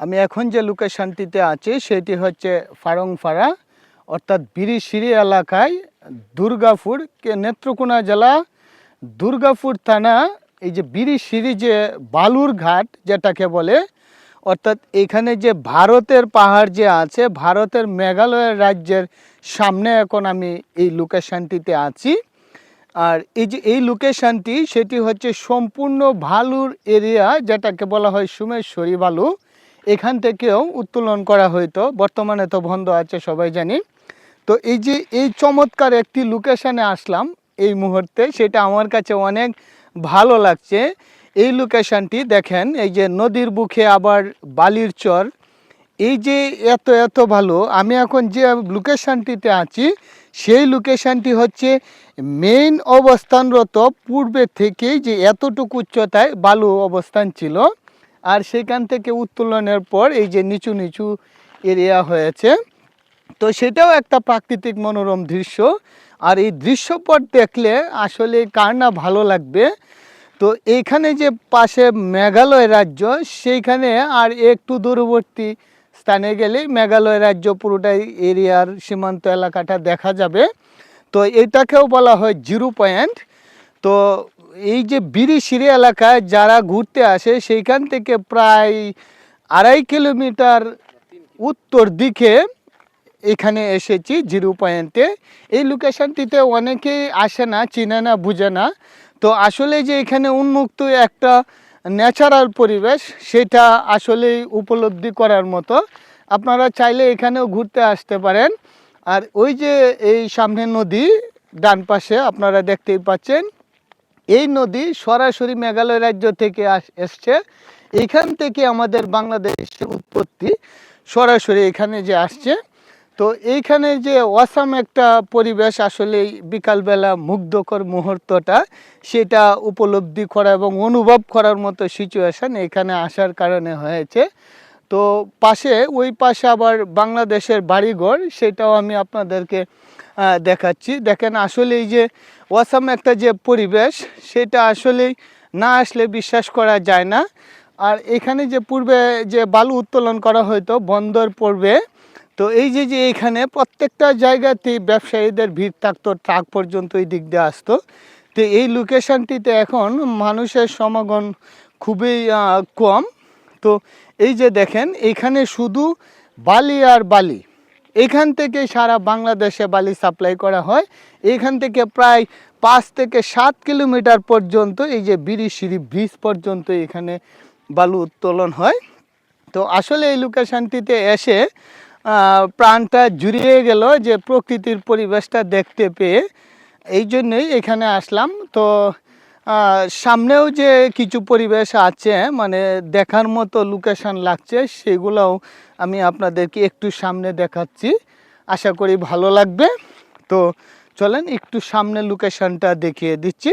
আমি এখন যে লোকেশনটিতে আছি, সেটি হচ্ছে ফারংপাড়া অর্থাৎ বিরিশিরি এলাকায় দুর্গাপুর, কে নেত্রকোনা জেলা, দুর্গাপুর থানা, এই যে বিরিশিরি যে বালুর ঘাট যেটাকে বলে, অর্থাৎ এখানে যে ভারতের পাহাড় যে আছে, ভারতের মেঘালয় রাজ্যের সামনে এখন আমি এই লোকেশনটিতে আছি। আর এই যে এই লোকেশনটি সেটি হচ্ছে সম্পূর্ণ ভালুর এরিয়া যেটাকে বলা হয় সুমেশ্বরী বালু। এখান থেকেও উত্তোলন করা হইতো। বর্তমানে তো বন্ধ আছে, সবাই জানি। তো এই যে, এই চমৎকার একটি লোকেশানে আসলাম এই মুহূর্তে, সেটা আমার কাছে অনেক ভালো লাগছে। এই লোকেশানটি দেখেন, এই যে নদীর বুকে আবার বালির চর। এই যে এত এত ভালো, আমি এখন যে লোকেশানটিতে আছি, সেই লোকেশানটি হচ্ছে মেইন অবস্থানরত পূর্বে থেকেই যে এতটুকু উচ্চতায় বালু অবস্থান ছিল। আর সেখান থেকে উত্তোলনের পর এই যে নিচু নিচু এরিয়া হয়েছে, তো সেটাও একটা প্রাকৃতিক মনোরম দৃশ্য। আর এই দৃশ্যপট দেখলে আসলে কার না ভালো লাগবে? তো এইখানে যে পাশে মেঘালয় রাজ্য, সেইখানে আর একটু দূরবর্তী স্থানে গেলেই মেঘালয় রাজ্য পুরোটাই এরিয়ার সীমান্ত এলাকাটা দেখা যাবে। তো এটাকেও বলা হয় জিরো পয়েন্ট। তো এই যে বিরিশিরি এলাকায় যারা ঘুরতে আসে, সেইখান থেকে প্রায় আড়াই কিলোমিটার উত্তর দিকে এখানে এসেছি জিরো পয়েন্টে। এই লোকেশনটিতে অনেকেই আসে না, চিনে না, বুঝে না। তো আসলে যে এখানে উন্মুক্ত একটা ন্যাচারাল পরিবেশ, সেটা আসলেই উপলব্ধি করার মতো। আপনারা চাইলে এখানেও ঘুরতে আসতে পারেন। আর ওই যে এই সামনে নদী ডান পাশে, আপনারা দেখতেই পাচ্ছেন। এই নদী সরাসরি মেঘালয় রাজ্য থেকে এসছে। এখান থেকে আমাদের বাংলাদেশের উৎপত্তি সরাসরি এখানে যে আসছে। তো এইখানে যে অসাম একটা পরিবেশ আসলে বিকালবেলা মুগ্ধকর মুহূর্তটা, সেটা উপলব্ধি করা এবং অনুভব করার মতো সিচুয়েশান এখানে আসার কারণে হয়েছে। তো পাশে, ওই পাশে আবার বাংলাদেশের বাড়িঘর, সেটাও আমি আপনাদেরকে দেখাচ্ছি। দেখেন, আসলে এই যে অসাম একটা যে পরিবেশ, সেটা আসলেই না আসলে বিশ্বাস করা যায় না। আর এখানে যে পূর্বে যে বালু উত্তোলন করা হতো বন্দর পূর্বে তো এই যে যে এখানে প্রত্যেকটা জায়গাতেই ব্যবসায়ীদের ভিড় থাকতো, ট্রাক পর্যন্ত এই দিক দিয়ে আসতো। তো এই লোকেশনটিতে এখন মানুষের সমাগম খুবই কম। তো এই যে দেখেন, এখানে শুধু বালি আর বালি। এখান থেকে সারা বাংলাদেশে বালি সাপ্লাই করা হয়। এখান থেকে প্রায় পাঁচ থেকে সাত কিলোমিটার পর্যন্ত এই যে বিরিশিরি ব্রিজ পর্যন্ত এখানে বালু উত্তোলন হয়। তো আসলে এই লোকেশানটিতে এসে প্রাণটা জুড়িয়ে গেল যে প্রকৃতির পরিবেশটা দেখতে পেয়ে। এই জন্যই এখানে আসলাম। তো সামনেও যে কিছু পরিবেশ আছে মানে দেখার মতো লোকেশান লাগছে, সেগুলোও আমি আপনাদেরকে একটু সামনে দেখাচ্ছি। আশা করি ভালো লাগবে। তো চলেন একটু সামনে লোকেশানটা দেখিয়ে দিচ্ছি।